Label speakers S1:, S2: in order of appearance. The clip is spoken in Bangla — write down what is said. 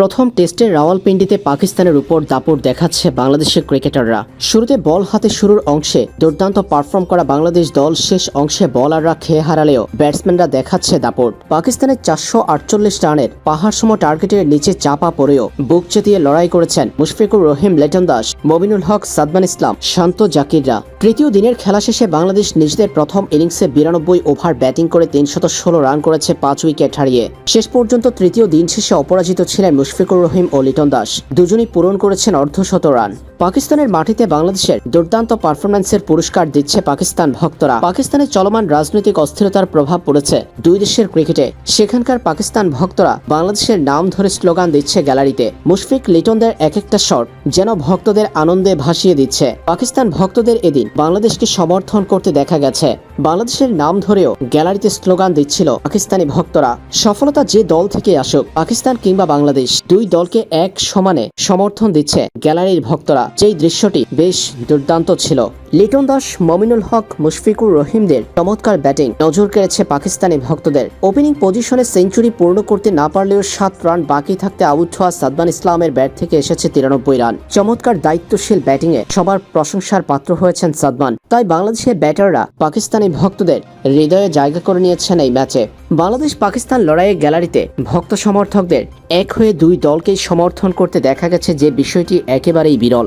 S1: প্রথম টেস্টে রাওয়ালপিন্ডিতে পাকিস্তানের উপর দাপট দেখাচ্ছে বাংলাদেশের ক্রিকেটাররা। শুরুতে বল হাতে শুরুর অংশে দুর্দান্ত পারফর্ম করা বাংলাদেশ দল শেষ অংশে বলাররা খেয়ে হারালেও ব্যাটসম্যানরা দেখাচ্ছে দাপট। পাকিস্তানের চারশো আটচল্লিশ রানের পাহাড়সম টার্গেটের নিচে চাপা পড়েও বুক চেতিয়ে লড়াই করেছেন মুশফিকুর রহিম, লেটন দাস মবিনুল হক, সাদমান ইসলাম, শান্ত জাকিররা। তৃতীয় দিনের খেলা শেষে বাংলাদেশ নিজেদের প্রথম ইনিংসে বিরানব্বই ওভার ব্যাটিং করে তিনশত ষোলো রান করেছে পাঁচ উইকেট হারিয়ে। শেষ পর্যন্ত তৃতীয় দিন শেষে অপরাজিত ছিলেন মুশফিকুর রহিম ও লিটন দাস দুজনই পূরণ করেছেন অর্ধশত রান। পাকিস্তানের মাটিতে বাংলাদেশের দুর্দান্ত পারফরম্যান্সের পুরস্কার দিচ্ছে পাকিস্তান ভক্তরা। পাকিস্তানের চলমান রাজনৈতিক অস্থিরতার প্রভাব পড়েছে দুই দেশের ক্রিকেটে। সেখানকার পাকিস্তান ভক্তরা বাংলাদেশের নাম ধরে স্লোগান দিচ্ছে গ্যালারিতে। মুশফিক লিটনদের এক একটা শট যেন ভক্তদের আনন্দে ভাসিয়ে দিচ্ছে। পাকিস্তান ভক্তদের এদিন বাংলাদেশকে সমর্থন করতে দেখা গেছে। বাংলাদেশের নাম ধরেও গ্যালারিতে স্লোগান দিচ্ছিল পাকিস্তানি ভক্তরা। সফলতা যে দল থেকে আসুক, পাকিস্তান কিংবা বাংলাদেশ, দুই দলকে এক সমানে সমর্থন দিচ্ছে গ্যালারির ভক্তরা। যেই দৃশ্যটি বেশ দুর্দান্ত ছিল। লিটন দাস, মমিনুল হক, মুশফিকুর রহিমদের চমৎকার ব্যাটিং নজর কেড়েছে পাকিস্তানি ভক্তদের। ওপেনিং পজিশনে সেঞ্চুরি পূর্ণ করতে না পারলেও সাত রান বাকি থাকতে আউট হওয়া সাদমান ইসলামের ব্যাট থেকে এসেছে তিরানব্বই রান। চমৎকার দায়িত্বশীল ব্যাটিংয়ে সবার প্রশংসার পাত্র হয়েছেন সাদমান। তাই বাংলাদেশের ব্যাটাররা পাকিস্তানি ভক্তদের হৃদয়ে জায়গা করে নিয়েছেন এই ম্যাচে। বাংলাদেশ পাকিস্তান লড়াইয়ের গ্যালারিতে ভক্ত সমর্থকদের এক হয়ে দুই দলকেই সমর্থন করতে দেখা গেছে যে বিষয়টি একেবারেই বিরল।